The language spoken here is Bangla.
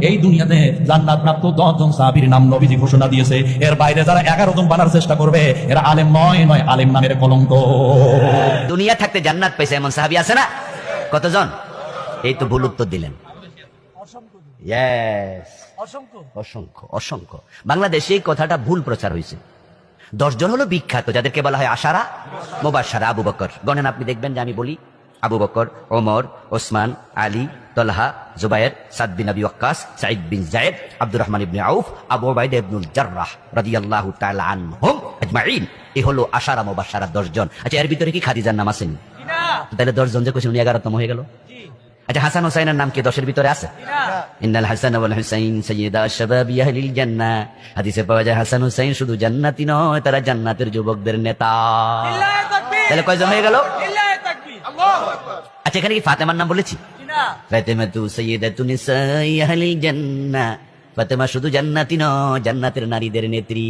এই দুনিয়াতে জান্নাত প্রাপ্ত দশজন সাহাবীর নাম নবীজি ঘোষণা দিয়েছে। এর বাইরে যারা এগারো জন বানার চেষ্টা করবে এরা আলেম নয় নয় আলেম নামের কলঙ্ক। দুনিয়া থাকতে জান্নাত পেয়েছে এমন সাহাবি আছে না? কতজন? এই তো ভুল উত্তর দিলেন. অসংখ্য। অসংখ্য। বাংলাদেশে এই কথাটা ভুল প্রচার হয়েছে। দশজন হলো বিখ্যাত যাদেরকে বলা হয় আশারা মোবাসারা আবু বকর। গণেন আপনি দেখবেন যে আমি বলি আবু বকর ওমর ওসমান আলী তলহা জুবায়ের সাদ বিন আবি ওয়াক্কাস সাইদ বিন জায়েদ আব্দুর রহমান ইবনে আউফ আবু ওবাইদা ইবনুল জাররাহ রাদিয়াল্লাহু তাআলা আনহুম আজমাইন এই হলো আশারা মোবাসারা দশজন আচ্ছা এর ভিতরে কি খাদিজার নাম আসেনি তাহলে দশজন যে কোশ্চেন উনি এগারোতম হয়ে গেল? আচ্ছা হাসান হোসাইনের নাম কি দশের ভিতরে আছে? ইন্নাল হাসান ওয়াল হুসাইন সাইয়্যিদা শাবাবি আহলিল জান্নাহ। হাদিসে পাওয়া যায় হাসান হুসাইন শুধু জান্নাতি নয় তারা জান্নাতের যুবকদের নেতা। তাহলে কয়জন হয়ে গেল? আচ্ছা এখানে কি ফাতেমার নাম বলেছি? ফাতেমা তু আহলিল জান্নাহ। ফাতেমা শুধু জান্নাতি নয় জান্নাতের নারীদের নেত্রী।